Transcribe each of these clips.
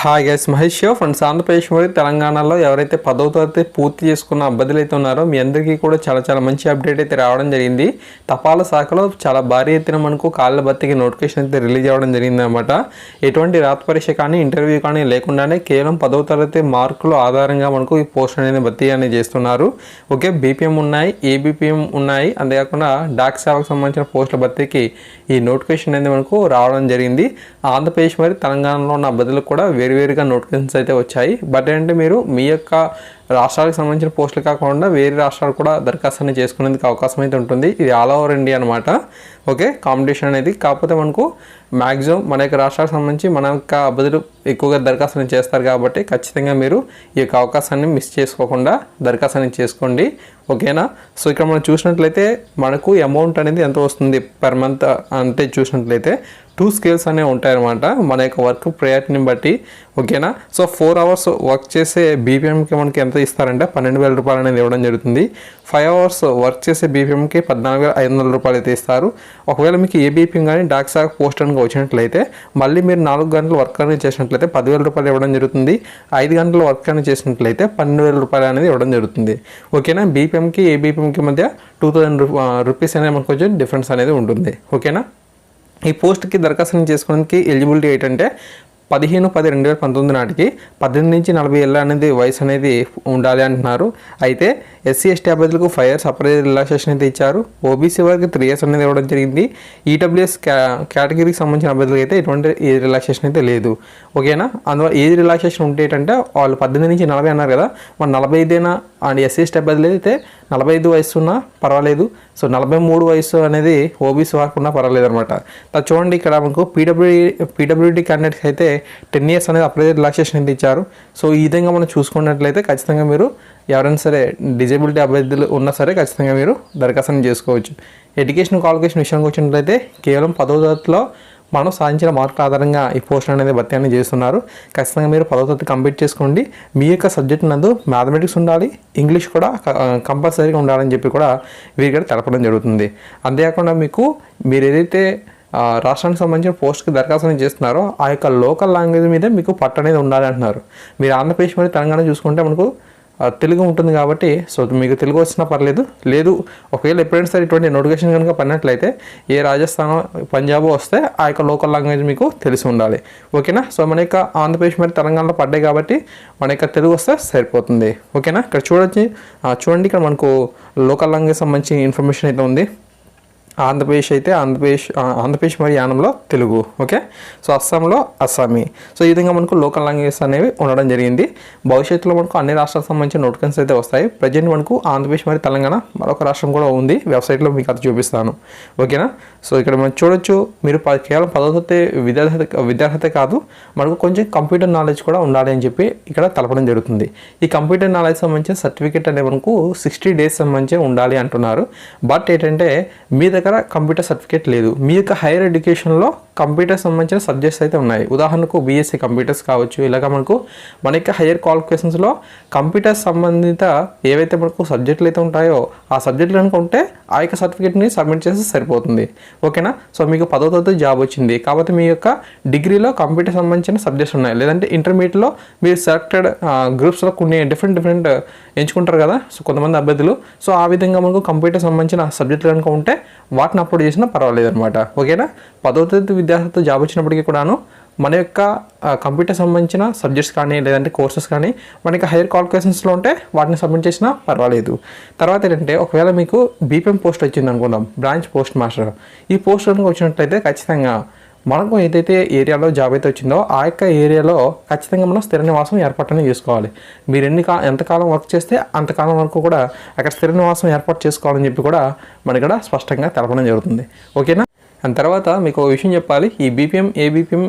Hi guys Mahesh show friends Andhra Pradesh మరియు తెలంగాణలో ఎవరైతే పదవ తరగతి పూర్తి చేసుకున్న అభ్యర్థులు అయితే ఉన్నారో మీ అందరికీ కూడా చాలా చాలా మంచి అప్డేట్ అయితే రావడం జరిగింది. తపాలా శాఖలో చాలా భారీ ఎత్తున మనకు కాళ్ళ భర్తీకి నోటిఫికేషన్ అయితే రిలీజ్ అవ్వడం జరిగింది అనమాట ఎటువంటి రాత పరీక్ష కానీ ఇంటర్వ్యూ కానీ లేకుండానే కేవలం పదవ తరగతి మార్కుల ఆధారంగా మనకు ఈ పోస్ట్ అనేది భర్తీ అనేది చేస్తున్నారు. ఓకే బీపీఎం ఉన్నాయి ఏబీపీఎం ఉన్నాయి అంతేకాకుండా డాక్ సేవకు సంబంధించిన పోస్టుల భర్తీకి ఈ నోటిఫికేషన్ అనేది మనకు రావడం జరిగింది. ఆంధ్రప్రదేశ్ మరియు తెలంగాణలో ఉన్న అభ్యర్థులకు కూడా వేరువేరుగా నోటిఫికేషన్స్ అయితే వచ్చాయి. బట్ ఏంటంటే మీరు మీ యొక్క రాష్ట్రాలకు సంబంధించిన పోస్టులు కాకుండా వేరే రాష్ట్రాలు కూడా దరఖాస్తుని చేసుకునేందుకు అవకాశం అయితే ఉంటుంది. ఇది ఆల్ ఓవర్ ఇండియా అనమాట ఓకే? కాంపిటీషన్ అనేది. కాకపోతే మనకు మ్యాక్సిమం మన యొక్క రాష్ట్రాలకు సంబంధించి మన యొక్క అభ్యర్థులు ఎక్కువగా దరఖాస్తుని చేస్తారు కాబట్టి ఖచ్చితంగా మీరు ఈ యొక్క అవకాశాన్ని మిస్ చేసుకోకుండా దరఖాస్తుని చేసుకోండి. ఓకేనా? సో ఇక్కడ మనం చూసినట్లయితే మనకు అమౌంట్ అనేది ఎంత వస్తుంది పర్ మంత్ అంటే చూసినట్లయితే టూ స్కేల్స్ అనేవి ఉంటాయన్నమాట. మన యొక్క వర్క్ ప్రయారిటీని బట్టి ఓకేనా సో ఫోర్ అవర్స్ వర్క్ చేసే బీపీఎంకి మనకి ఎంత ఇస్తారంటే పన్నెండు వేల రూపాయలు అనేది ఇవ్వడం జరుగుతుంది. ఫైవ్ అవర్స్ వర్క్ చేసే బీపీఎంకి పద్నాలుగు వేల ఐదు వందల రూపాయలు అయితే ఇస్తారు. ఒకవేళ మీకు ఏ బీపీఎం కానీ డాక్ సాగ్ పోస్ట్ అని వచ్చినట్లయితే మళ్ళీ మీరు నాలుగు గంటలు వర్క్ అనేది చేసినట్లయితే పదివేల రూపాయలు ఇవ్వడం జరుగుతుంది. ఐదు గంటల వర్క్ అనేది చేసినట్లయితే పన్నెండు వేల రూపాయలు అనేది ఇవ్వడం జరుగుతుంది. ఓకేనా బీపీఎంకి ఏ బీపీఎంకి మధ్య టూ థౌజండ్ రూపీస్ అనేది మనకు కొంచెం డిఫరెన్స్ అనేది ఉంటుంది. ఓకేనా ఈ పోస్ట్కి దరఖాస్తు చేసుకోవడానికి ఎలిజిబిలిటీ ఏంటంటే పదిహేను పది రెండు వేల పంతొమ్మిది నాటికి పద్దెనిమిది నుంచి నలభై ఏళ్ళ అనేది వయసు అనేది ఉండాలి అంటున్నారు. అయితే ఎస్సీ ఎస్టీ అభ్యర్థులకు five years upper age relaxation అయితే ఇచ్చారు. ఓబీసీ వారికి త్రీ ఇయర్స్ అనేది ఇవ్వడం జరిగింది. ఈడబ్ల్యూఎస్ క్యా కేటగిరీకి సంబంధించిన అభ్యర్థులకు అయితే ఎటువంటి ఏజ్ రిలాక్సేషన్ అయితే లేదు. ఓకేనా? అందువల్ల ఏజ్ రిలాక్సేషన్ ఉంటే ఏంటంటే వాళ్ళు పద్దెనిమిది నుంచి నలభై అన్నారు కదా మరి నలభై ఐదైనా అండ్ ఎస్సీ స్టెప్ అయితే నలభై ఐదు వయసు ఉన్నా పర్వాలేదు. సో నలభై మూడు వయసు అనేది ఓబీసీ వరకు ఉన్నా పర్వాలేదు అనమాట చూడండి ఇక్కడ మనకు పీడబ్ల్యూ పీడబ్ల్యూడి క్యాండిడేట్స్ అయితే టెన్ ఇయర్స్ అనేది అప్లై రిలాక్సేషన్ అయితే ఇచ్చారు. సో ఈ విధంగా మనం చూసుకున్నట్లయితే ఖచ్చితంగా మీరు ఎవరైనా సరే డిజేబిలిటీ అభ్యర్థులు ఉన్నా సరే ఖచ్చితంగా మీరు దరఖాస్తు చేసుకోవచ్చు. ఎడ్యుకేషన్ క్వాలిఫికేషన్ విషయానికి వచ్చినట్లయితే కేవలం పదో తరగతిలో మనం సాధించిన మార్కుల ఆధారంగా ఈ పోస్ట్ అనేది భర్తీ అనేది చేస్తున్నారు. ఖచ్చితంగా మీరు పదో తరగతి కంప్లీట్ చేసుకోండి. మీ యొక్క సబ్జెక్ట్ నందు మ్యాథమెటిక్స్ ఉండాలి ఇంగ్లీష్ కూడా కంపల్సరీగా ఉండాలని చెప్పి కూడా వీరికి తెలపడం జరుగుతుంది. అంతేకాకుండా మీకు మీరు ఏదైతే రాష్ట్రానికి సంబంధించిన పోస్ట్కి దరఖాస్తు చేస్తున్నారో ఆ యొక్క లోకల్ లాంగ్వేజ్ మీద మీకు పట్టు అనేది ఉండాలి అంటున్నారు. మీరు ఆంధ్రప్రదేశ్ మరియు తెలంగాణ చూసుకుంటే మనకు తెలుగు ఉంటుంది కాబట్టి సో మీకు తెలుగు వచ్చినా పర్లేదు. లేదు ఒకవేళ ఎప్పుడైనా సరే ఇటువంటి నోటిఫికేషన్ కనుక పడినట్లయితే ఏ రాజస్థాన్ పంజాబ్ వస్తే ఆ యొక్క లోకల్ లాంగ్వేజ్ మీకు తెలిసి ఉండాలి. ఓకేనా? సో మన యొక్క ఆంధ్రప్రదేశ్ మరి తెలంగాణలో పడ్డాయి కాబట్టి మన యొక్క తెలుగు వస్తే సరిపోతుంది. ఓకేనా? ఇక్కడ చూడొచ్చి చూడండి ఇక్కడ మనకు లోకల్ లాంగ్వేజ్ సంబంధించి ఇన్ఫర్మేషన్ అయితే ఉంది. ఆంధ్రప్రదేశ్ అయితే ఆంధ్రప్రదేశ్ ఆంధ్రప్రదేశ్ మరియు యానంలో తెలుగు ఓకే? సో అస్సాంలో అస్సామీ. సో ఈ విధంగా మనకు లోకల్ లాంగ్వేజెస్ అనేవి ఉండడం జరిగింది. భవిష్యత్తులో మనకు అన్ని రాష్ట్రాలకు సంబంధించిన నోటిఫికేషన్స్ అయితే వస్తాయి. ప్రజెంట్ మనకు ఆంధ్రప్రదేశ్ మరియు తెలంగాణ మరొక రాష్ట్రం కూడా ఉంది. వెబ్సైట్లో మీకు అది చూపిస్తాను. ఓకేనా? సో ఇక్కడ మనం చూడొచ్చు మీరు ప- కేవలం పదోతే విద్యార్హత విద్యార్హత కాదు మనకు కొంచెం కంప్యూటర్ నాలెడ్జ్ కూడా ఉండాలి అని చెప్పి ఇక్కడ తెలపడం జరుగుతుంది. ఈ కంప్యూటర్ నాలెడ్జ్ సంబంధించిన సర్టిఫికేట్ అనేది మనకు సిక్స్టీ డేస్ సంబంధించి ఉండాలి అంటున్నారు. బట్ ఏంటంటే మీ దగ్గర కంప్యూటర్ సర్టిఫికేట్ లేదు. మీ యొక్క హైయర్ ఎడ్యుకేషన్లో కంప్యూటర్ సంబంధించిన సబ్జెక్ట్స్ అయితే ఉన్నాయి. ఉదాహరణకు బీఎస్సీ కంప్యూటర్స్ కావచ్చు. ఇలాగ మనకు మన యొక్క హైయర్ క్వాలిఫికేషన్స్లో కంప్యూటర్స్ సంబంధిత ఏవైతే మనకు సబ్జెక్టులు అయితే ఉంటాయో ఆ సబ్జెక్టులు అనుకుంటే ఉంటే ఆ యొక్క సర్టిఫికేట్ని సబ్మిట్ చేస్తే సరిపోతుంది. ఓకేనా సో మీకు పదో తరగతి జాబ్ వచ్చింది. కాబట్టి మీ యొక్క డిగ్రీలో కంప్యూటర్ సంబంధించిన సబ్జెక్ట్స్ ఉన్నాయి. లేదంటే ఇంటర్మీడియట్లో మీరు సెలెక్టెడ్ గ్రూప్స్లో కొన్ని డిఫరెంట్ డిఫరెంట్ ఎంచుకుంటారు కదా? సో కొంతమంది అభ్యర్థులు. సో ఆ విధంగా మనకు కంప్యూటర్ సంబంధించిన సబ్జెక్టులు కనుక ఉంటే వాటిని అప్లోడ్ చేసినా పర్వాలేదు అనమాట ఓకేనా పదో తరగతి విద్యార్థితో జాబ్ వచ్చినప్పటికీ కూడాను మన యొక్క కంప్యూటర్ సంబంధించిన సబ్జెక్ట్స్ కానీ లేదంటే కోర్సెస్ కానీ మనకి హైయర్ క్వాలిఫికేషన్స్లో ఉంటే వాటిని సబ్మిట్ చేసినా పర్వాలేదు. తర్వాత ఏంటంటే ఒకవేళ మీకు బీపీఎం పోస్ట్ వచ్చింది అనుకుందాం బ్రాంచ్ పోస్ట్ మాస్టర్. ఈ పోస్ట్ కనుక వచ్చినట్లయితే ఖచ్చితంగా మనకు ఏదైతే ఏరియాలో జాబ్ అయితే వచ్చిందో ఆ యొక్క ఏరియాలో ఖచ్చితంగా మనం స్థిర నివాసం ఏర్పాటు చేసుకోవాలి. మీరు ఎన్ని కా ఎంతకాలం వర్క్ చేస్తే అంతకాలం వరకు కూడా అక్కడ స్థిర నివాసం ఏర్పాటు చేసుకోవాలని చెప్పి కూడా మన ఇక్కడ స్పష్టంగా తెలపడం జరుగుతుంది. ఓకేనా? అండ్ తర్వాత మీకు ఒక విషయం చెప్పాలి. ఈ బీపీఎం ఏబీపీఎం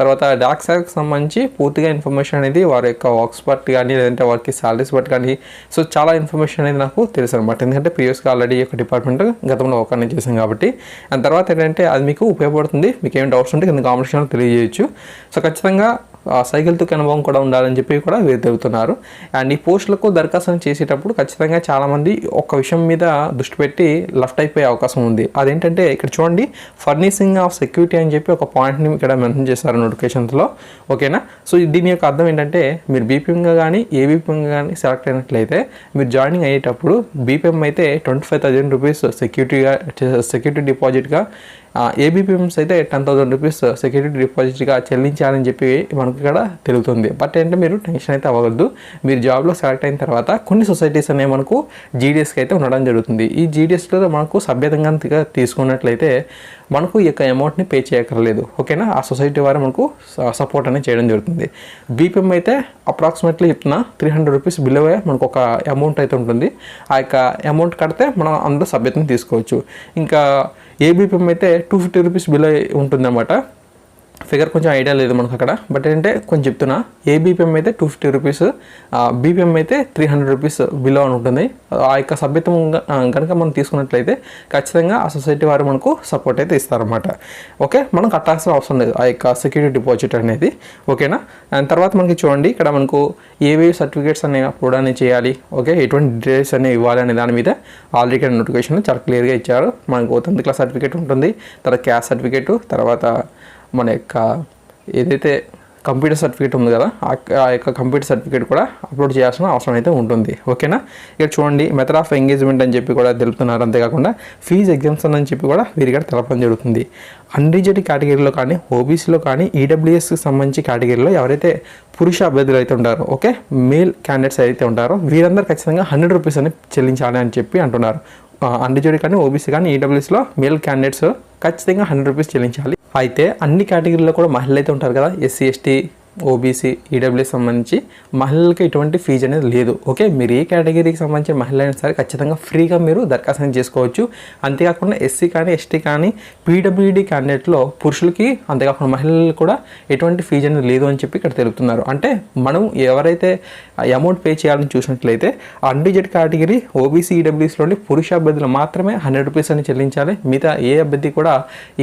తర్వాత డాక్ సంబంధించి పూర్తిగా ఇన్ఫర్మేషన్ అనేది వారి యొక్క వర్క్స్ బట్టి కానీ లేదంటే వారికి సాలరీస్ బట్టి కానీ సో చాలా ఇన్ఫర్మేషన్ అనేది నాకు తెలుసు అనమాట ఎందుకంటే ప్రీవియస్గా ఆల్రెడీ ఒక యొక్క డిపార్ట్మెంట్ గతంలో ఒక అనేది చేశాం కాబట్టి. అండ్ తర్వాత ఏంటంటే అది మీకు ఉపయోగపడుతుంది. మీకు ఏం డౌట్స్ ఉంటే కింద కాంపిటీషన్లో తెలియజేయచ్చు. సో ఖచ్చితంగా సైకిల్ తొక్కే అనుభవం కూడా ఉండాలని చెప్పి కూడా వీరు తెలుపుతున్నారు. అండ్ ఈ పోస్టులకు దరఖాస్తు చేసేటప్పుడు ఖచ్చితంగా చాలామంది ఒక విషయం మీద దృష్టి పెట్టి లెఫ్ట్ అయిపోయే అవకాశం ఉంది. అదేంటంటే ఇక్కడ చూడండి ఫర్నిషింగ్ ఆఫ్ సెక్యూరిటీ అని చెప్పి ఒక పాయింట్ని ఇక్కడ మెన్షన్ చేశారు నోటిఫికేషన్స్లో ఓకేనా? సో దీని యొక్క అర్థం ఏంటంటే మీరు బీపీఎంగా కానీ ఏబీపీఎంగా కానీ సెలెక్ట్ అయినట్లయితే మీరు జాయినింగ్ అయ్యేటప్పుడు బీపీఎం అయితే ట్వంటీ ఫైవ్ థౌజండ్ రూపీస్ సెక్యూరిటీగా సెక్యూరిటీ డిపాజిట్గా ఏబీపీఎంస్ అయితే టెన్ థౌసండ్ రూపీస్ సెక్యూరిటీ డిపాజిట్గా చెల్లించాలని చెప్పి మనకు ఇక్కడ తెలుగుతుంది. బట్ ఏంటంటే మీరు టెన్షన్ అయితే అవ్వద్దు మీరు జాబ్లో సెలెక్ట్ అయిన తర్వాత కొన్ని సొసైటీస్ అనేవి మనకు జీడిఎస్కి అయితే ఉండడం జరుగుతుంది. ఈ జీడిఎస్లో మనకు సభ్యతంగా తీసుకున్నట్లయితే మనకు ఈ యొక్క అమౌంట్ని పే చేయక్కర్లేదు. ఓకేనా ఆ సొసైటీ వారు మనకు సపోర్ట్ అనేది చేయడం జరుగుతుంది. బీపీఎం అయితే అప్రాక్సిమేట్లీ చెప్తున్నా త్రీ హండ్రెడ్ రూపీస్ బిలో మనకు ఒక అమౌంట్ అయితే ఉంటుంది. ఆ యొక్క అమౌంట్ కడితే మనం అందులో సభ్యతను తీసుకోవచ్చు. ఇంకా ఏబీపీఎం అయితే టూ ఫిఫ్టీ రూపీస్ బిలో ఉంటుందన్నమాట. ఫిగర్ కొంచెం ఐడియా లేదు మనకు అక్కడ. బట్ ఏంటంటే కొంచెం చెప్తున్నా ఏబీపీఎం అయితే టూ ఫిఫ్టీ రూపీస్ బీపీఎం అయితే త్రీ హండ్రెడ్ రూపీస్ బిలో అని ఉంటుంది. ఆ యొక్క సభ్యత్వం కనుక మనం తీసుకున్నట్లయితే ఖచ్చితంగా ఆ సొసైటీ వారు మనకు సపోర్ట్ అయితే ఇస్తారన్నమాట. ఓకే? మనం కట్టాల్సిన అవసరం లేదు. ఆ యొక్క సెక్యూరిటీ డిపాజిట్ అనేది. ఓకేనా? అండ్ తర్వాత మనకి చూడండి ఇక్కడ మనకు ఏవే సర్టిఫికేట్స్ అనేవి అప్లోడ్ అనేది చేయాలి. ఓకే? ఎటువంటి డీటెయిల్స్ అనేవి ఇవ్వాలి అనే దాని మీద ఆల్రెడీ ఇక్కడ నోటిఫికేషన్ చాలా క్లియర్గా ఇచ్చారు. మనకు టెన్త్ క్లాస్ సర్టిఫికేట్ ఉంటుంది తర్వాత క్యాస్ట్ సర్టిఫికేట్ తర్వాత మన యొక్క ఏదైతే కంప్యూటర్ సర్టిఫికేట్ ఉంది కదా ఆ- యొక్క కంప్యూటర్ సర్టిఫికేట్ కూడా అప్లోడ్ చేయాల్సిన అవసరం అయితే ఉంటుంది. ఓకేనా? ఇక్కడ చూడండి మెథడ్ ఆఫ్ ఎంగేజ్మెంట్ అని చెప్పి కూడా తెలుపుతున్నారు. అంతేకాకుండా ఫీజు ఎగ్జామ్స్ అని చెప్పి కూడా వీరి కూడా తెలపడం జరుగుతుంది. అన్రిజెడ్ కేటగిరీలో కానీ ఓబీసీలో కానీ ఈడబ్ల్యూఎస్కి సంబంధించి కేటగిరీలో ఎవరైతే పురుష అభ్యర్థులు అయితే ఉంటారో ఓకే? మేల్ క్యాండిడేట్స్ అయితే ఉంటారో వీరందరూ ఖచ్చితంగా హండ్రెడ్ రూపీస్ అని చెల్లించాలి అని చెప్పి అంటున్నారు. అన్రిజెడ్ కానీ ఓబీసీ కానీ ఈడబ్ల్యూఎస్లో మేల్ క్యాండిడేట్స్ ఖచ్చితంగా హండ్రెడ్ రూపీస్ చెల్లించాలి. అయితే అన్ని కేటగిరీలో కూడా మహిళలు అయితే ఉంటారు కదా? ఎస్సీ ఎస్టీ ఓబీసీ ఈడబ్ల్యూ సంబంధించి మహిళలకు ఎటువంటి ఫీజు అనేది లేదు. ఓకే మీరు ఏ కేటగిరీకి సంబంధించిన మహిళ అయినా సరే ఖచ్చితంగా ఫ్రీగా మీరు దరఖాస్తు అనేది చేసుకోవచ్చు. అంతేకాకుండా ఎస్సీ కానీ ఎస్టీ కానీ పీడబ్ల్యూడీ క్యాండిడేట్లో పురుషులకి అంతేకాకుండా మహిళలు కూడా ఎటువంటి ఫీజు అనేది లేదు అని చెప్పి ఇక్కడ తెలుపుతున్నారు. అంటే మనం ఎవరైతే అమౌంట్ పే చేయాలని చూసినట్లయితే అన్డిజెడ్ కేటగిరీ ఓబీసీ ఈడబ్ల్యూఎస్లోని పురుష అభ్యర్థులు మాత్రమే హండ్రెడ్ రూపీస్ అని చెల్లించాలి. మిగతా ఏ అభ్యర్థి కూడా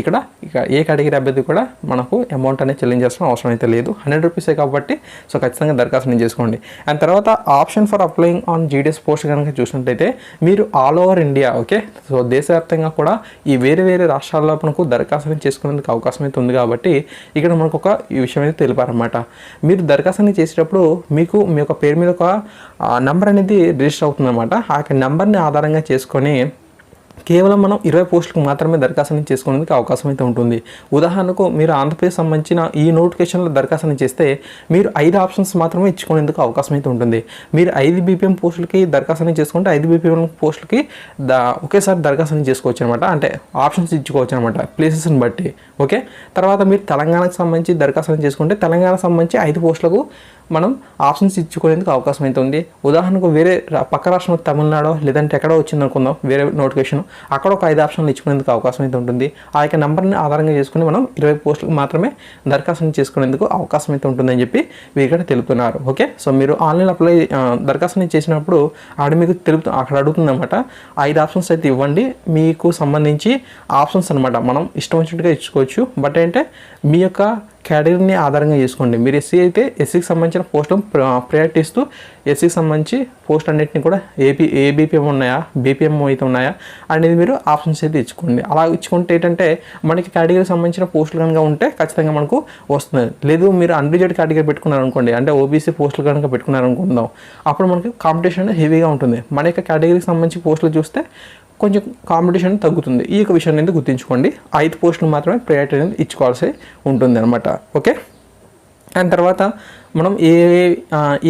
ఇక్కడ ఇక ఏ కేటగిరీ అభ్యర్థి కూడా మనకు అమౌంట్ అనేది చెల్లించాల్సిన అవసరం అయితే లేదు. హండ్రెడ్ రూపీసే కాబట్టి సో ఖచ్చితంగా దరఖాస్తు చేసుకోండి. అండ్ తర్వాత option for applying on GDS post కనుక చూసినట్టయితే మీరు all over India okay? So దేశవ్యాప్తంగా కూడా ఈ వేరే వేరే రాష్ట్రాల్లో మనకు దరఖాస్తుని చేసుకునేందుకు అవకాశం అయితే ఉంది కాబట్టి ఇక్కడ మనకు ఒక ఈ విషయం అయితే తెలిపారనమాట మీరు దరఖాస్తుని చేసేటప్పుడు మీకు మీ యొక్క పేరు మీద ఒక నంబర్ అనేది రిజిస్టర్ అవుతుందన్నమాట. ఆ యొక్క నెంబర్ని ఆధారంగా చేసుకొని కేవలం మనం ఇరవై పోస్టులకు మాత్రమే దరఖాస్తుని చేసుకునేందుకు అవకాశం అయితే ఉంటుంది. ఉదాహరణకు మీరు ఆంధ్రప్రదేశ్ సంబంధించిన ఈ నోటిఫికేషన్లో దరఖాస్తు చేస్తే మీరు ఐదు ఆప్షన్స్ మాత్రమే ఇచ్చుకునేందుకు అవకాశం అయితే ఉంటుంది. మీరు ఐదు బీపీఎం పోస్టులకి దరఖాస్తుని చేసుకుంటే ఐదు బీపీఎం పోస్టులకి దా ఒకేసారి దరఖాస్తుని చేసుకోవచ్చు అనమాట అంటే ఆప్షన్స్ ఇచ్చుకోవచ్చు అనమాట ప్లేసెస్ని బట్టి. ఓకే? తర్వాత మీరు తెలంగాణకు సంబంధించి దరఖాస్తుని చేసుకుంటే తెలంగాణకు సంబంధించి ఐదు పోస్టులకు మనం ఆప్షన్స్ ఇచ్చుకునేందుకు అవకాశం అయితే ఉంది. ఉదాహరణకు వేరే రా- పక్క రాష్ట్రం తమిళనాడు లేదంటే ఎక్కడో వచ్చింది అనుకుందాం వేరే నోటిఫికేషన్. అక్కడ ఒక ఐదు ఆప్షన్లు ఇచ్చుకునేందుకు అవకాశం అయితే ఉంటుంది. ఆ యొక్క నెంబర్ని ఆధారంగా చేసుకుని మనం ఇరవై పోస్టులకు మాత్రమే దరఖాస్తు చేసుకునేందుకు అవకాశం అయితే ఉంటుందని చెప్పి వీరు ఇక్కడ తెలుపుతున్నారు. ఓకే? సో మీరు ఆన్లైన్ అప్లై దరఖాస్తుని దరఖాస్తు చేసినప్పుడు ఆడ మీకు తెలుపు అక్కడ అడుగుతుందన్నమాట. ఐదు ఆప్షన్స్ అయితే ఇవ్వండి. మీకు సంబంధించి ఆప్షన్స్ అనమాట మనం ఇష్టం వచ్చినట్టుగా ఇచ్చుకోవచ్చు. బట్ ఏంటంటే మీ యొక్క కేటగిరీని ఆధారంగా చేసుకోండి. మీరు ఎస్సీ అయితే ఎస్సీకి సంబంధించిన పోస్టులు ప్రయారిటీ ఇస్తూ ఎస్సీకి సంబంధించి పోస్ట్ అన్నిటిని కూడా ఏపీ ఏబీపీఎం ఉన్నాయా? బీపీఎం అయితే ఉన్నాయా? అనేది మీరు ఆప్షన్స్ అయితే ఇచ్చుకోండి. అలా ఇచ్చుకుంటే ఏంటంటే మనకి కేటగిరీకి సంబంధించిన పోస్టులు కనుక ఉంటే ఖచ్చితంగా మనకు వస్తుంది. లేదు మీరు అన్రిజర్డ్ కేటగిరీ పెట్టుకున్నారు అనుకోండి అంటే ఓబీసీ పోస్టులు కనుక పెట్టుకున్నారు అనుకుందాం అప్పుడు మనకి కాంపిటీషన్ హెవీగా ఉంటుంది. మన యొక్క కేటగిరీకి సంబంధించి పోస్టులు చూస్తే కొంచెం కాంపిటీషన్ తగ్గుతుంది. ఈ యొక్క విషయాన్ని అయితే గుర్తుంచుకోండి. ఐదు పోస్టులు మాత్రమే ప్రయారిటీ అనేది ఇచ్చుకోవాల్సి ఉంటుంది అనమాట ఓకే? అండ్ తర్వాత మనం ఏ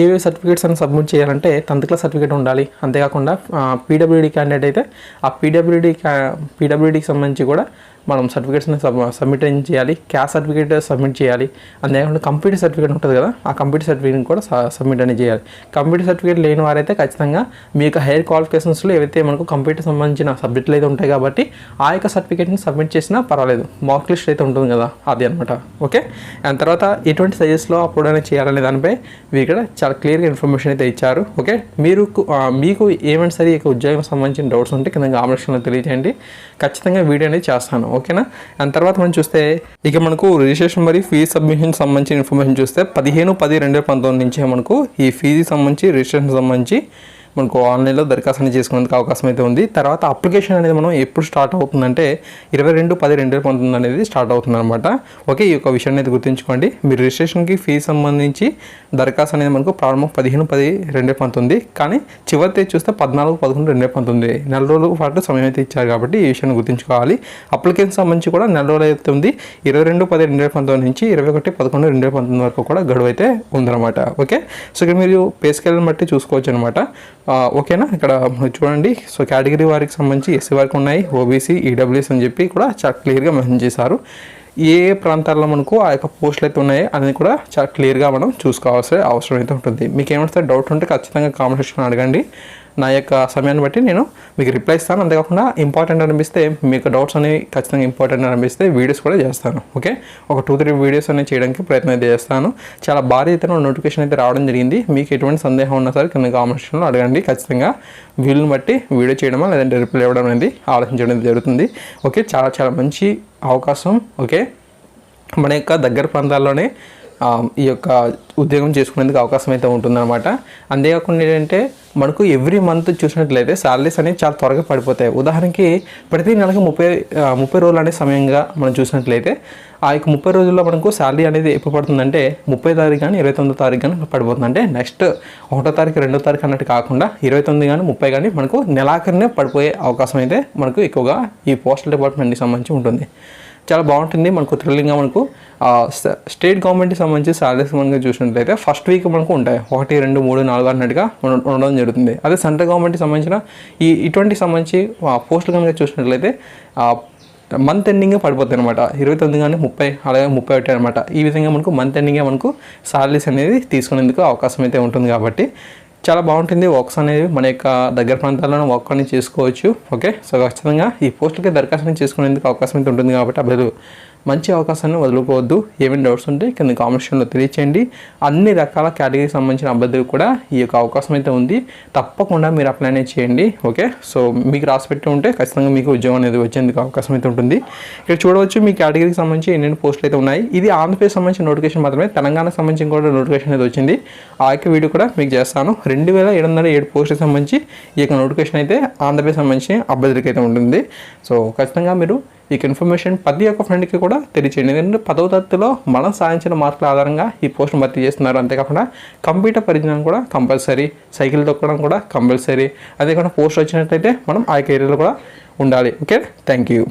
ఏవే సర్టిఫికేట్స్ అని సబ్మిట్ చేయాలంటే టెన్త్ క్లాస్ సర్టిఫికేట్ ఉండాలి. అంతేకాకుండా పీడబ్ల్యూడి క్యాండిడేట్ అయితే ఆ పీడబ్ల్యూడి పీడబ్ల్యూడికి సంబంధించి కూడా మనం సర్టిఫికేట్స్ని సబ్ సబ్మిట్ చేయాలి? క్యాస్ట్ సర్టిఫికేట్ సబ్మిట్ చేయాలి. అంతేకాకుండా కంప్యూటర్ సర్టిఫికేట్ ఉంటుంది కదా ఆ కంప్యూటర్ సర్టిఫికేట్ కూడా సబ్మిట్ అనేది చేయాలి. కంప్యూటర్ సర్టిఫికేట్ లేని వారైతే ఖచ్చితంగా మీ యొక్క హైయర్ క్వాలిఫికేషన్స్లో ఏవైతే మనకు కంప్యూటర్ సంబంధించిన సబ్జెక్టులు అయితే ఉంటాయి కాబట్టి ఆ యొక్క సర్టిఫికేట్ని సబ్మిట్ చేసినా పర్వాలేదు. మార్క్ లిస్ట్ అయితే ఉంటుంది కదా అది అనమాట ఓకే? అండ్ తర్వాత ఎటువంటి సైజెస్లో అప్లోడ్ అనేది చేయాలనే దానిపై మీరు ఇక్కడ చాలా క్లియర్గా ఇన్ఫర్మేషన్ అయితే ఇచ్చారు. ఓకే? మీరు మీకు ఏమైనా సరే ఇక ఉద్యోగం సంబంధించిన డౌట్స్ ఉంటే కింద కామెంట్స్లో తెలియజేయండి. ఖచ్చితంగా వీడియో అనేది చేస్తాను. ఓకేనా? దాని తర్వాత మనం చూస్తే ఇక మనకు రిజిస్ట్రేషన్ మరియు ఫీజు సబ్మిషన్ సంబంధించిన ఇన్ఫర్మేషన్ చూస్తే పదిహేను పది రెండు వేల పంతొమ్మిది నుంచి మనకు ఈ ఫీజు సంబంధించి రిజిస్ట్రేషన్ సంబంధించి మనకు ఆన్లైన్లో దరఖాస్తు అనేది చేసుకునేందుకు అవకాశం అయితే ఉంది. తర్వాత అప్లికేషన్ అనేది మనం ఎప్పుడు స్టార్ట్ అవుతుందంటే ఇరవై రెండు పది రెండు వేల పంతొమ్మిది అనేది స్టార్ట్ అవుతుంది అనమాట ఓకే ఈ యొక్క విషయాన్ని అయితే గుర్తుంచుకోండి. మీరు రిజిస్ట్రేషన్కి ఫీజు సంబంధించి దరఖాస్తు అనేది మనకు ప్రారంభం పదిహేను పది రెండు వేల పంతొమ్మిది. కానీ చివరి తేదీ చూస్తే పద్నాలుగు పదకొండు రెండు వేల పంతొమ్మిది. నెల రోజుల పాటు సమయం అయితే ఇచ్చారు కాబట్టి ఈ విషయాన్ని గుర్తుంచుకోవాలి. అప్లికేషన్ సంబంధించి కూడా నెల రోజులు అయితే ఉంది. ఇరవై రెండు పది రెండు వేల పంతొమ్మిది నుంచి ఇరవై ఒకటి పదకొండు రెండు వేల పంతొమ్మిది వరకు కూడా గడువు అయితే ఉందన్నమాట. ఓకే? సో ఇక్కడ మీరు పే స్కేల్ని బట్టి చూసుకోవచ్చు అనమాట ఓకేనా? ఇక్కడ చూడండి. సో కేటగిరీ వారికి సంబంధించి ఎస్సీ వారికి ఉన్నాయి. ఓబీసీ ఈడబ్ల్యూఎస్ అని చెప్పి కూడా చాలా క్లియర్గా మెన్షన్ చేశారు. ఏ ఏ ప్రాంతాల్లో మనకు ఆ యొక్క పోస్టులు అయితే ఉన్నాయో అనేది కూడా చాలా క్లియర్గా మనం చూసుకోవాల్సిన అవసరం అయితే ఉంటుంది. మీకు ఏమైనా డౌట్ ఉంటే ఖచ్చితంగా కామెంట్ సెక్షన్ అడగండి. నా యొక్క సమయాన్ని బట్టి నేను మీకు రిప్లై ఇస్తాను. అంతేకాకుండా ఇంపార్టెంట్ అనిపిస్తే మీకు డౌట్స్ అనేవి ఖచ్చితంగా ఇంపార్టెంట్ అనిపిస్తే వీడియోస్ కూడా చేస్తాను. ఓకే ఒక టూ త్రీ వీడియోస్ అనేవి చేయడానికి ప్రయత్నం అయితే చేస్తాను. చాలా భారీ ఎత్తున నోటిఫికేషన్ అయితే రావడం జరిగింది. మీకు ఎటువంటి సందేహం ఉన్నా సరే కింద కామెంట్ సెక్షన్లో అడగండి. ఖచ్చితంగా వీళ్ళని బట్టి వీడియో చేయడమా లేదంటే రిప్లై ఇవ్వడం అనేది ఆలోచించడం జరుగుతుంది. ఓకే చాలా చాలా మంచి అవకాశం. ఓకే మన యొక్క దగ్గర ప్రాంతాల్లోనే ఈ యొక్క ఉద్యోగం చేసుకునేందుకు అవకాశం అయితే ఉంటుందన్నమాట. అంతేకాకుండా ఏంటంటే మనకు ఎవ్రీ మంత్ చూసినట్లయితే శాలరీస్ అనేవి చాలా త్వరగా పడిపోతాయి. ఉదాహరణకి ప్రతి నెలకు ముప్పై ముప్పై రోజులు అనే సమయంగా మనం చూసినట్లయితే ఆ యొక్క ముప్పై రోజుల్లో మనకు శాలరీ అనేది ఎప్పుడు పడుతుందంటే ముప్పై తారీఖు కానీ ఇరవై తొమ్మిదో తారీఖు కానీ పడిపోతుంది. అంటే నెక్స్ట్ ఒకటో తారీఖు రెండో తారీఖు అన్నట్టు కాకుండా ఇరవై తొమ్మిది కానీ ముప్పై కానీ మనకు నెలాఖరినే పడిపోయే అవకాశం అయితే మనకు ఎక్కువగా ఈ పోస్టల్ డిపార్ట్మెంట్కి సంబంధించి ఉంటుంది. చాలా బాగుంటుంది మనకు థ్రిల్లింగ్గా మనకు స్టేట్ గవర్నమెంట్కి సంబంధించి సాలరీస్ మనకి చూసినట్లయితే ఫస్ట్ వీక్ మనకు ఉంటాయి. ఒకటి రెండు మూడు నాలుగు అన్నట్టుగా ఉండడం జరుగుతుంది. అదే సెంట్రల్ గవర్నమెంట్కి సంబంధించిన ఈ ఇటువంటి సంబంధించి పోస్టులు కనుక చూసినట్లయితే మంత్ ఎండింగ్ పడిపోతాయి అనమాట ఇరవై తొమ్మిది కానీ ముప్పై అలాగే ముప్పై ఒకటి అనమాట ఈ విధంగా మనకు మంత్ ఎండింగే మనకు సాలరీస్ అనేది తీసుకునేందుకు అవకాశం అయితే ఉంటుంది కాబట్టి చాలా బాగుంటుంది. వర్క్స్ అనేది మన యొక్క దగ్గర ప్రాంతాల్లోనే వర్క్ అనేది చేసుకోవచ్చు. ఓకే సో ఖచ్చితంగా ఈ పోస్టులకి దరఖాస్తు చేసుకునేందుకు అవకాశం అయితే ఉంటుంది కాబట్టి అభ్యర్థులు మంచి అవకాశాన్ని వదులుకోవద్దు. ఏమైనా డౌట్స్ ఉంటే కింద కామెంట్స్లో తెలియచేయండి. అన్ని రకాల కేటగిరీకి సంబంధించిన అభ్యర్థులు కూడా ఈ యొక్క అవకాశం అయితే ఉంది. తప్పకుండా మీరు అప్లై అనేది చేయండి. ఓకే సో మీకు రాసి పెట్టి ఉంటే ఖచ్చితంగా మీకు ఉద్యోగం అనేది వచ్చేందుకు అవకాశం అయితే ఉంటుంది. ఇక్కడ చూడవచ్చు మీ కేటగిరీకి సంబంధించి ఎన్నెన్ని పోస్టులు అయితే ఉన్నాయి. ఇది ఆంధ్రప్రదేశ్ సంబంధించిన నోటిఫికేషన్ మాత్రమే. తెలంగాణకు సంబంధించి కూడా నోటిఫికేషన్ అనేది వచ్చింది. ఆ యొక్క వీడియో కూడా మీకు చేస్తాను. రెండు వేల ఏడు వందల ఏడు పోస్టులకు సంబంధించి ఈ యొక్క నోటిఫికేషన్ అయితే ఆంధ్రప్రదేశ్ సంబంధించి అభ్యర్థులకి అయితే ఉంటుంది. సో ఖచ్చితంగా మీరు ఈ ఇన్ఫర్మేషన్ ప్రతి ఒక్క ఫ్రెండ్కి కూడా తెలియచేయండి. ఎందుకంటే పదవ తరగతిలో మనం సాధించిన మార్కుల ఆధారంగా ఈ పోస్టును భర్తీ చేస్తున్నారు. అంతేకాకుండా కంప్యూటర్ పరిజ్ఞానం కూడా కంపల్సరీ సైకిల్ తొక్కడం కూడా కంపల్సరీ. అదే కాకుండా పోస్ట్ వచ్చినట్లయితే మనం ఆ కెరీర్లో కూడా ఉండాలి. ఓకే? Thank you